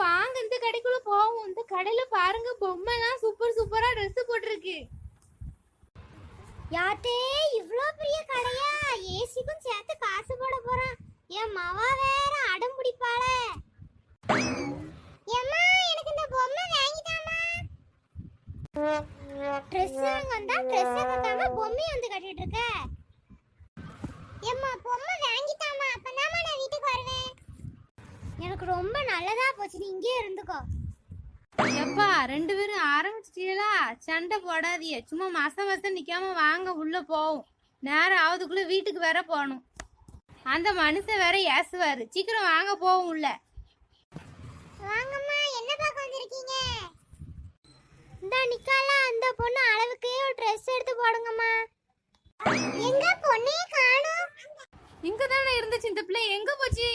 வாங்க இந்த கடைக்குள்ள போவோம். இந்த கடையில பாருங்க பொம்மைலாம் சூப்பர் சூப்பரா ட்ரெஸ் போட்டிருக்கு. யாத்தே இவ்ளோ பெரிய கடையா? ஏசிக்கும் சேர்த்து காசு போட போறான். என் மவா வேற அடம் பிடிப்பாளே. எம்மா எனக்கு இந்த பொம்மை வாங்கிட்டாமா ட்ரெஸ் வாங்க வந்தா ட்ரெஸ் கட்டாம பொம்மை வந்து கட்டிட்டு இருக்க எம்மா பொம்மை வாங்கிட்டாமா அப்பதாம்மா நான் வீட்டுக்கு வருவேன் எனக்கு ரொம்ப நல்லதா போச்சு. நீ இங்கே இருந்துக்கோ. எப்பா ரெண்டு பேரும் ஆரம்பிச்சிட்டீங்களா? சண்டை போடாதீங்க. சும்மா மச மச நிக்காம வாங்க உள்ள போவோம். நேரம் ஆவதுக்குள்ள வீட்டுக்கு வேற போகணும். அந்த மனுஷன் வேற ஏசுவாரு. சீக்கிரம் வாங்க போவோம் உள்ள. வாங்கம்மா என்ன பார்க்க வந்திருக்கீங்க? இந்த நிக்காலா அந்த பொண்ணு அளவுக்கு ஒரு ட்ரெஸ் எடுத்து போடுங்கம்மா. எங்க பொண்ணே காணோம். இங்க தானே இருந்துச்சு இந்த பிள்ளை. எங்க போச்சு?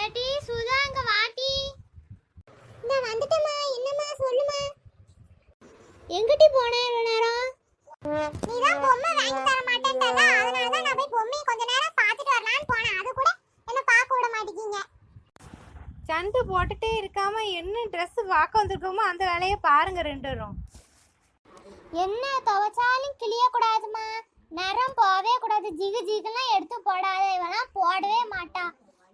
ஏடி சுதா அங்க வாட்டி. இந்த வந்துட்டமா என்னம்மா சொல்லுமா எங்கடி போன இவ்வளவு நேரம்? நீ தான் பொம்மை வாங்கி தர மாட்டேன்றல அதனால தான் நான் போய் பொம்மையை கொஞ்ச நேரம் பார்த்துட்டு வரலாம்னு போனேன். அது கூட என்ன பார்க்க விட மாட்டேங்கீங்க. சண்டை போட்டுட்டே இருக்காம என்ன Dress பார்க்க வந்திருக்கோமோ அந்த வேலையை பாருங்க ரெண்டு பேரும். என்ன துவைச்சாலும் கிளிய கூடாதுமா நிறம் போவே கூடாது. ஜிகு ஜிகுலாம் எடுத்து போடாத. இவெல்லாம் போடவே மாட்டா.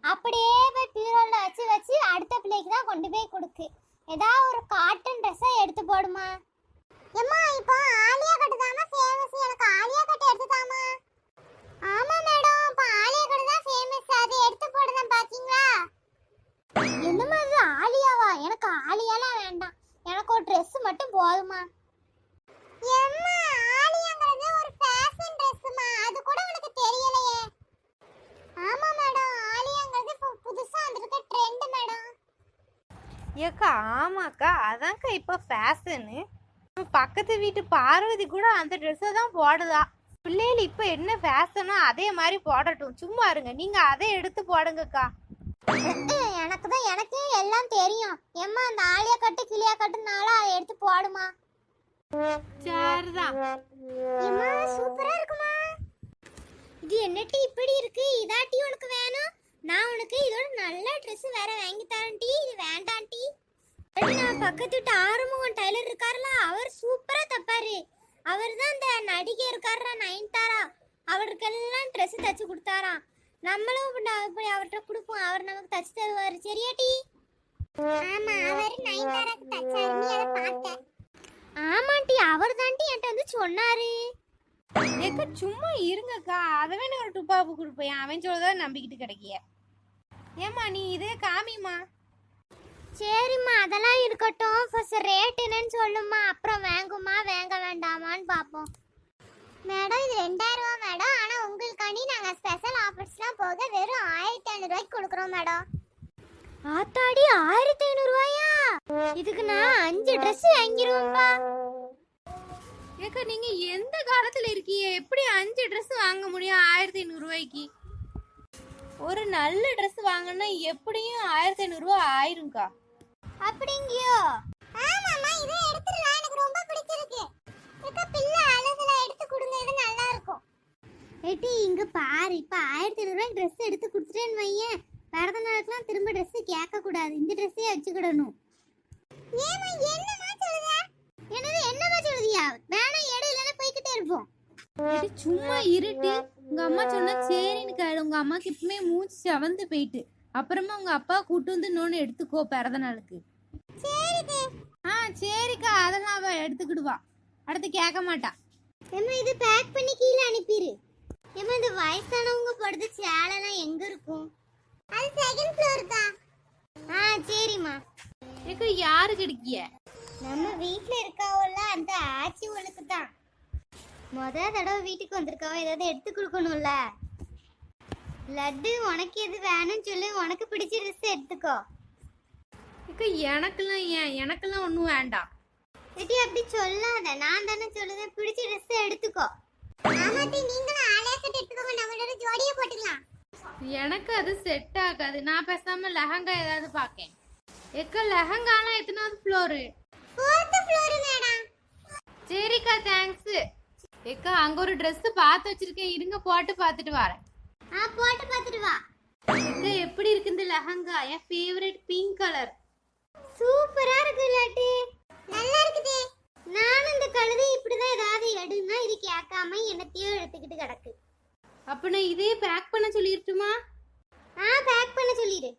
அப்படியே போய் பீரோல வச்சு வச்சு அடுத்த பிள்ளைக்கு தான் கொண்டு போய் கொடுக்கு. ஏதாவது ஒரு காட்டன் ட்ரெஸ்ஸை எடுத்து போடுமா? எம்மா இப்போ ஆலியா கட்டு தாமா ஃபேமஸ் எனக்கு ஆலியா கட்டு எடுத்து தாமா ஆமா மேடம் இப்போ ஆலியா கட்டு தான் ஃபேமஸ் அது எடுத்து போடுதான் பாத்தீங்களா என்னம்மா இது ஆலியாவா எனக்கு ஆலியாலாம் வேண்டாம் எனக்கு ஒரு Dress மட்டும் போதுமா எம்மா ஆலியாங்கிறது ஒரு ஃபேஷன் ட்ரெஸ்மா அது கூட உனக்கு தெரியலையே ஆமா மேடம் ஆலியாங்கிறது இப்போ புதுசா வந்திருக்க ட்ரெண்ட் மேடம் ஏக்கா ஆமாக்கா அதான்க்கா இப்போ ஃபேஷனு பக்கத்து வீட்டு பார்வதி கூட அந்த ட்ரெஸ்ஸை தான் போடுதா. பிள்ளைகள் இப்போ என்ன ஃபேஷனோ அதே மாதிரி போடட்டும். சும்மா இருங்க நீங்க அதை எடுத்து போடுங்கக்கா. எனக்கு தான் எனக்கே எல்லாம் தெரியும். எம்மா அந்த ஆலியா கட்டு கிளியா கட்டுனால அதை எடுத்து போடுமா? சரிதான். எம்மா சூப்பரா இருக்குமா? இது என்னட்டி இப்படி இருக்கு? இதாட்டி உனக்கு வேணும்? நான் உனக்கு இதோட நல்ல Dress வேற வாங்கி தரேன் டி. இது வேண்டாம் டி. நான் பக்கத்து வீட்டு ஆறுமுகம் டைலர் இருக்காருல அவர் சூப்பரா தப்பாரு. அவர் தான் இந்த நடிகை இருக்காரா நயன்தாரா. அவருக்கெல்லாம் Dress தச்சு கொடுத்தாராம். நம்மளும் இப்படி அவர்கிட்ட கொடுப்போம். அவர் நமக்கு தச்சு தருவாரு. சரியா டி? ஆமா அவர் நயன்தாராக்கு தச்சாரு. நீ அதை பார்த்த. ஆமாண்டி அவர் தாண்டி என்கிட்ட வந்து சொன்னாரு. ஏக்கா சும்மா இருங்கக்கா. அதை வேணா ஒரு டுப்பாப்பு கொடுப்பேன். அவன் சொல்றத நம்பிக்கிட்டு கிடைக்கிய. ஏம்மா நீ இதே காமிம்மா. சரிம்மா அதெல்லாம் இருக்கட்டும். ஃபர்ஸ்ட் ரேட் என்னன்னு சொல்லுமா அப்புறம் வாங்குமா வாங்க வேண்டாமான்னு பார்ப்போம். மேடம் இது ரெண்டாயிரம் ரூபா மேடம். ஆனால் உங்களுக்காண்டி நாங்கள் ஸ்பெஷல் ஆஃபர்ஸ்லாம் போக வெறும் ஆயிரத்தி ஐநூறுரூவாய்க்கு கொடுக்குறோம் மேடம். ஆத்தாடி ஆயிரத்தி ஐநூறுரூவாயா இதுக்கு நான் அஞ்சு ட்ரெஸ் வாங்கிடுவோம்ப்பா ஏக்கா நீங்க எந்த காலத்துல இருக்கீங்க? எப்படி அஞ்சு Dress வாங்க முடியும் ஆயிரத்தி ஐநூறு ரூபாய்க்கு? ஒரு நல்ல Dress வாங்கினா எப்படியும் ஆயிரத்தி ஐநூறு ரூபாய் ஆயிரும்க்கா. அப்படிங்கியோ? ஆமாம்மா இதை எடுத்துடலாம் எனக்கு ரொம்ப பிடிச்சிருக்கு. இருக்க பிள்ளை அழகுல எடுத்து கொடுங்க இது நல்லா இருக்கும் ஏட்டி இங்க பாரு. இப்ப ஆயிரத்தி ஐநூறுரூவா ட்ரெஸ் எடுத்து கொடுத்துட்டேன்னு வையேன். பிறந்த நாளுக்குலாம் திரும்ப ட்ரெஸ் கேட்க கூடாது இந்த ட்ரெஸ்ஸே வச்சுக்கிடணும். ஏமா என்னமா சொல்லுத? என்னது என்னமா சொல்லுதியா? வேணா எடு இல்லைன்னா போய்கிட்டே இருப்போம். இது சும்மா இருட்டு. உங்க அம்மா சொன்னா சரின்னு கேளு உங்க அம்மாக்கு இப்பவுமே மூச்சு செவந்து போயிட்டு அப்புறமா உங்க அப்பா கூட்டு வந்து இன்னொன்னு எடுத்துக்கோ பிறந்த நாளுக்கு ஆ சரிக்கா அதெல்லாம் அவ எடுத்துக்கிடுவா. அடுத்து கேட்க மாட்டா. ஏம்மா இது பேக் பண்ணி கீழே அனுப்பிடு ஏம்மா இந்த வயசானவங்க படுத்த சேலைலாம் எங்க இருக்கும்? அது செகண்ட் ஃப்ளோர் தான். ஆ சரிம்மா. ஏக்கா யாரு கிடைக்கிய? நம்ம வீட்ல இருக்காவல்ல அந்த ஆச்சி ஒழுக்கு தான். முத தடவை வீட்டுக்கு வந்திருக்காவ ஏதாவது எடுத்து கொடுக்கணும்ல. லட்டு உனக்கு எது வேணும்னு சொல்லி. உனக்கு பிடிச்ச ட்ரெஸ் எடுத்துக்கோ. ஏக்கா எனக்கெல்லாம் ஏன்? எனக்கெல்லாம் ஒன்றும் வேண்டாம். எட்டி அப்படி சொல்லாத. நான் தானே சொல்லுவேன். பிடிச்ச ட்ரெஸ் எடுத்துக்கோ. ஆமாட்டி நீங்களும் ஆளையா கட்டி எடுத்துக்கோங்க. நம்மளோட ஜோடியை போட்டுக்கலாம். எனக்கு அது செட் ஆகாது. நான் பேசாம லெஹங்கா ஏதாவது பார்க்கேன். ஏக்கா லெஹங்காலாம் எத்தனாவது ஃப்ளோரு ஃபோர்த் ஃப்ளோர் மேடம். சரிக்கா தேங்க்ஸ் ஏக்கா அங்க ஒரு Dress பார்த்து வச்சிருக்கேன். இருங்க போட்டு பார்த்துட்டு வரேன். ஆ போட்டு பார்த்துட்டு வா. ஏக்கா எப்படி இருக்கு இந்த லெஹங்கா? என் ஃபேவரட் பிங்க் கலர் சூப்பரா இருக்கு லாட்டு நல்லா இருக்குது நானும் இந்த கழுதை இப்படிதான் ஏதாவது எடுன்னா இது கேட்காம என்னத்தையோ எடுத்துக்கிட்டு கிடக்கு. அப்ப நான் இதே பேக் பண்ண சொல்லிருட்டுமா ஆ பேக் பண்ண சொல்லிடு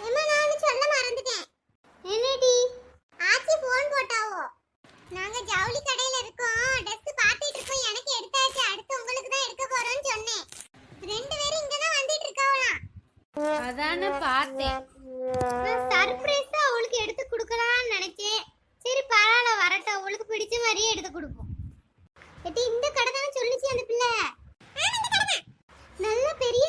ஏமா நான் சொல்ல மறந்துட்டேன் என்னடி ஆச்சி ஃபோன் போட்டாவோ நாங்க ஜவுளி கடையில இருக்கோம் Dress பார்த்துட்டு இருக்கோம் எனக்கு எடுத்தாச்சு அடுத்து உங்களுக்கு தான் எடுக்க போறோம்னு சொன்னேன் ரெண்டு பேரும் இங்க தான் வந்துட்டு இருக்காவலாம் அதானே பார்த்தேன். நான் சர்ப்ரைஸா அவளுக்கு எடுத்து கொடுக்கலாம்னு நினைச்சேன். சரி பரவாயில்ல வரட்டும். அவளுக்கு பிடிச்ச மாதிரியே எடுத்து கொடுப்போம். எட்டி இந்த கடை தானே சொல்லுச்சு அந்த பிள்ளை. நல்ல பெரிய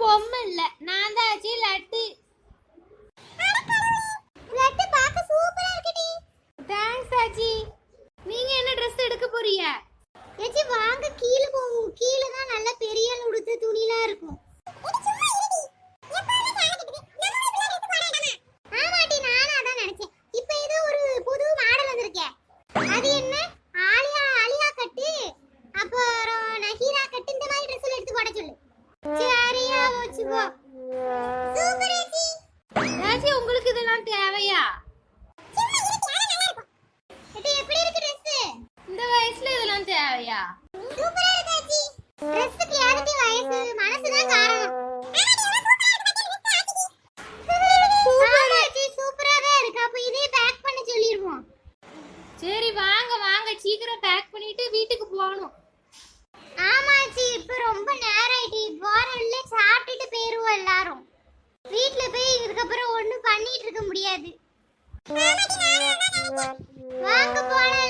பொம்மை இல்ல நான் தான் ஆச்சு லட்டு. லட்டு பார்க்க சூப்பரா இருக்குடி தேங்க்ஸ் ஆச்சி. நீங்க என்ன ட்ரெஸ் எடுக்க போறீங்க? ஏச்சி வாங்க கீழே போவோம். கீழே தான் நல்ல பெரிய உடுத்து துணிலாம் எல்லாரும். வீட்ல போய் இதுக்கப்புறம் ஒண்ணும் பண்ணிட்டு இருக்க முடியாது. வாங்க போலாம்